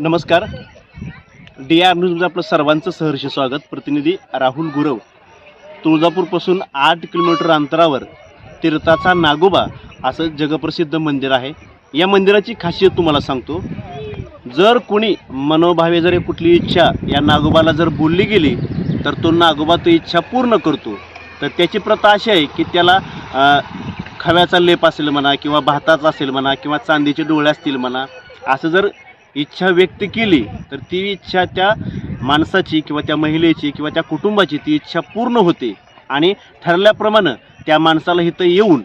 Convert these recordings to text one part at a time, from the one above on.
नमस्कार. D R न्यूजमध्ये आपलं सर्वांचं सहर्ष स्वागत. प्रतिनिधी राहुल गुरव. तुळजापूरपासून आठ किलोमीटर अंतरावर तीर्थाचा नागोबा असं जगप्रसिद्ध मंदिर आहे. या मंदिराची खासियत तुम्हाला सांगतो. जर कोणी मनोभावे जर कुठली इच्छा या नागोबाला जर बोलली गेली तर तो नागोबा तो इच्छा पूर्ण करतो. तर त्याची प्रथा अशी आहे की त्याला खव्याचा लेप असेल म्हणा किंवा भाताचा असेल म्हणा किंवा चांदीचे डोळे असतील म्हणा असं जर इच्छा व्यक्त केली तर ती इच्छा त्या माणसाची किंवा त्या महिलेची किंवा त्या कुटुंबाची ती इच्छा पूर्ण होते. आणि ठरल्याप्रमाणे त्या माणसाला इथं येऊन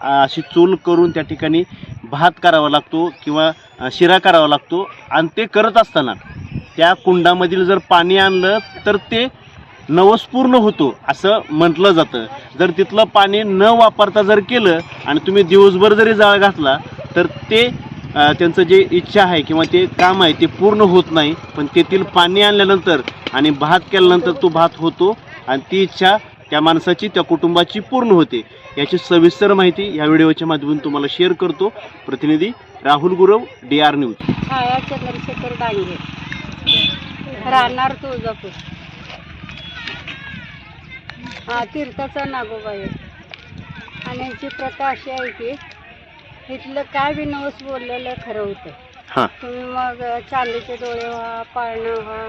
अशी चूल करून त्या ठिकाणी भात करावा लागतो किंवा शिरा करावा लागतो आणि ते करत असताना त्या कुंडामधील जर पाणी आणलं तर ते नवसपूर्ण होतो असं म्हटलं जातं. जर तिथलं पाणी न वापरता जर केलं आणि तुम्ही दिवसभर जरी जाळ घातला तर ते त्यांचं जे इच्छा आहे किंवा ते काम आहे ते पूर्ण होत नाही पण तेथील पाणी आणल्यानंतर आणि भात केल्यानंतर तो भात होतो आणि ती इच्छा त्या माणसाची त्या कुटुंबाची पूर्ण होते. याची सविस्तर माहिती या व्हिडिओच्या माध्यमातून तुम्हाला शेअर करतो. प्रतिनिधी Rahul Gurav D R news छाया चंद्रशेखर डांगे राहणार तुळजापूर. हा तीर्थाचा नागोबा आहे. आणि प्रकाश प्रथा आहे की इथलं काय बी नवस बोललेलं खरं होतं. हां. तुम्ही मग चांदीचे डोळे व्हा पाळणं व्हा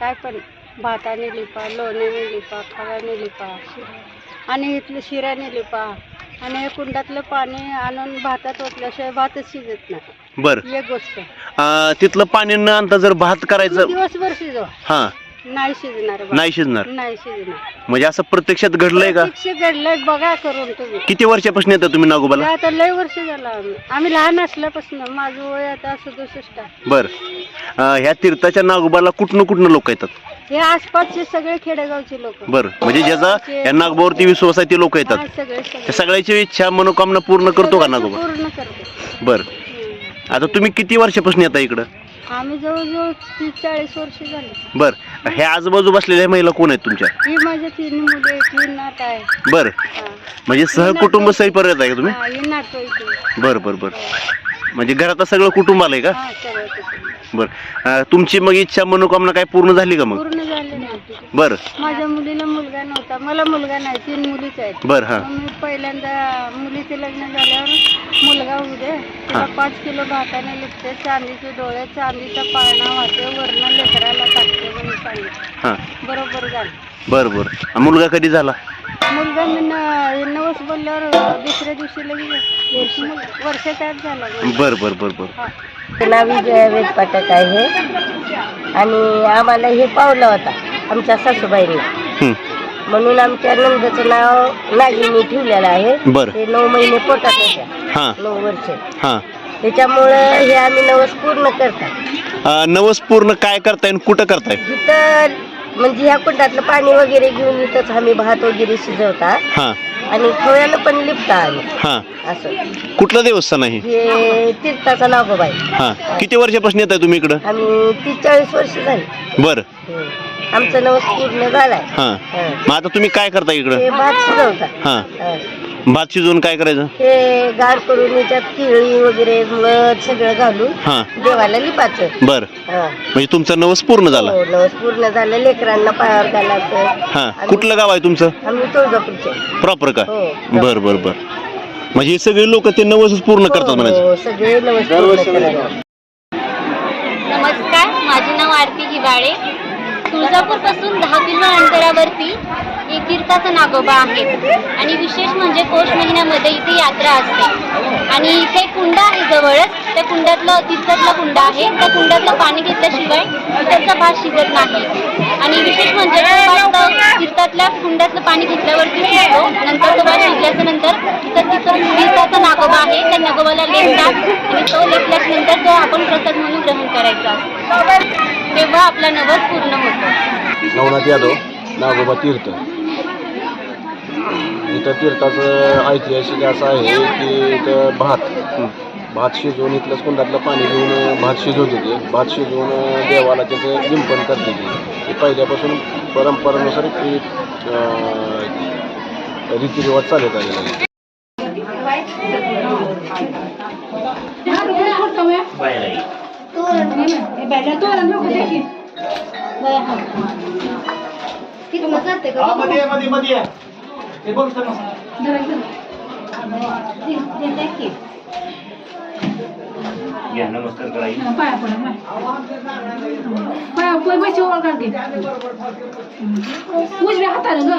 काय पण. भाताने लिपा लोण्याने लिपा खव्याने लिपा आणि इथलं शिऱ्याने लिपा. आणि हे कुंडातलं पाणी आणून भातात ओतल्याशिवाय भातच शिजत नाही. बरं. एक गोष्ट. तिथलं पाणी न आणता जर भात करायचं दिवसभर शिजवा. हां. नाही शिजणार भात. नाही शिजणार? नाही शिजणार. म्हणजे असं प्रत्यक्षात घडलंय का? घडलंय बघा करून तुम्ही. किती वर्षापासून येतं तुम्ही नागोबाला? आता लय वर्ष झालं आम्ही. आम्ही लहान असल्यापासून माझं वय आता सदुसष्ट आहे. बर. ह्या तीर्थाच्या नागोबाला कुठनं कुठनं लोक येतात? हे आसपासचे सगळे खेडेगावचे लोक. बर. म्हणजे ज्याचा या नागोबावरती विश्वास आहे ते लोक येतात. सगळे त्या सगळे सगळ्याची इच्छा मनोकामना पूर्ण करतो का नागोबा? पूर्ण करतो. बर. हम्म. आता तुम्ही किती वर्षापासून येता इकडं? आम्ही जवळजवळ तीस चाळीस वर्ष झाली. बर. ह्या आजूबाजू बसलेल्या महिला कोण आहेत तुमच्या? ही माझ्या तीन मुले आहेत ही नात आहे. बर. हा. म्हणजे सहकुटुंब सहीपर्यंत येत आहे का तुम्ही? हा, ही नात. बर बर बर. म्हणजे घरात सगळं कुटुंब आलंय का? हा सगळं कुटुंब. बर. अं, तुमची मग इच्छा मनोकामना काय पूर्ण झाली का मग? पूर्ण झाले नव्हते बर. माझ्या मुलीला नव्हता. मला मुलगा नाही तीन मुलीच आहेत. बर हा. मग मी पहिल्यांदा मुलीचे लग्न झाल्यावर मुलगा होऊ दे. तिला. पाच किलो भाताने लिपते चांदीचे डोळे चांदीचा पाळणा वाहते वरण लेकराला टाकते म्हणून सांगितलं. हा. बरोबर झालं. बर बर. मुलगा कधी झाला? मुलगा मी न- नवस बोलल्यावर दुसऱ्या दिवशी लगेच मुल- वर्षाच्या आत झाला. मुलगा. बर बर बर बर. हा. नाव विजया वेद पाठक आहे आणि आम्हाला हे पावलं होता आमच्या सासूबाईंनी. हं, म्हणून आमच्या नंदचं नाव नागिनी ठेवलेलं आहे. बरं. ते नऊ महिने पोटात होत्या हा. नऊ वर्ष. हा. त्याच्यामुळं हे आम्ही नवस पूर्ण करतात. अं, नवस पूर्ण काय करताय आणि कुठं करताय? इथं म्हणजे ह्या कुंडातलं पाणी वगैरे घेऊन इथंच आम्ही भात वगैरे शिजवता हा. आणि पण हा. असं. कुठलं देवस्थान आहे? हे तीर्थाचा नागोबा आहे हा. किती वर्षापासून येत आहे तुम्ही इकडं? आम्ही तीस चाळीस वर्ष झाली. बर. आमचं नवस पूर्ण झालाय हा. हं. मग आता तुम्ही काय करता इकडं? भात शिजवतात. हा. हं. भात शिजवून काय करायचं? हे गार करून याच्यात केळी वगैरे मध सगळं घालून हा. देवाला लिपाचं बर. हं. म्हणजे तुमचा नवस पूर्ण झाला? हो, नवस पूर्ण झालं. लेकरांना पायावर घालायचं हा. कुठलं गाव आहे तुमचं? आम्ही तुळजापूरचे. प्रॉपर का? हो बर बर बर. म्हणजे हे सगळे लोक ते नवसच पूर्ण करतात म्हणायचं. हो, सगळे नवस पूर्ण करायला. नमस्कार माझे नाव आरती हिवाळे तुळजापूरपासून दहा किलो अंतरावरती एक तीर्थाचा नागोबा आहे. आणि विशेष म्हणजे पौष महिन्यामध्ये इथे यात्रा असते. आणि इथे कुंड आहे जवळच. त्या कुंडातलं तिथलं कुंड आहे. त्या कुंडातलं पाणी घेतल्याशिवाय त्याचा भात शिजत नाही. आणि विशेष म्हणजे तो तीर्थातल्या कुंडातलं पाणी घेतल्यावरती शिजतो नंतर तो भात शिजल्याच्या नंतर तिथं तिथं तीर्थाचा नागोबा आहे. त्या नागोबाला लेपतात. आणि तो लेपल्यानंतर तो आपण प्रसाद म्हणून ग्रहण करायचा. तेव्हा आपला नवस पूर्ण होतो. नवनाथ यादव नागोबा तीर्थ. इथं तीर्थाचं ऐतिहासिक असं आहे की इथं भात भात शिजवून इथलंच कुंडातलं पाणी घेऊन भात शिजवते ते. भात शिजवून देवाला त्याचं लिंपण करते ते. ते पहिल्यापासून परंपरेनुसार ती अं, रीतिरिवाज चालत आलेला आहे. तू तिथलं जाते का हा, मध्ये या, मध्ये मध्ये या. हे बघ इथं नसतं. घ्या नमस्कार कराई पाया पडा पाया पाय बची ओळख काढते उजव्या हाताने ग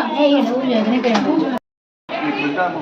लागली इथं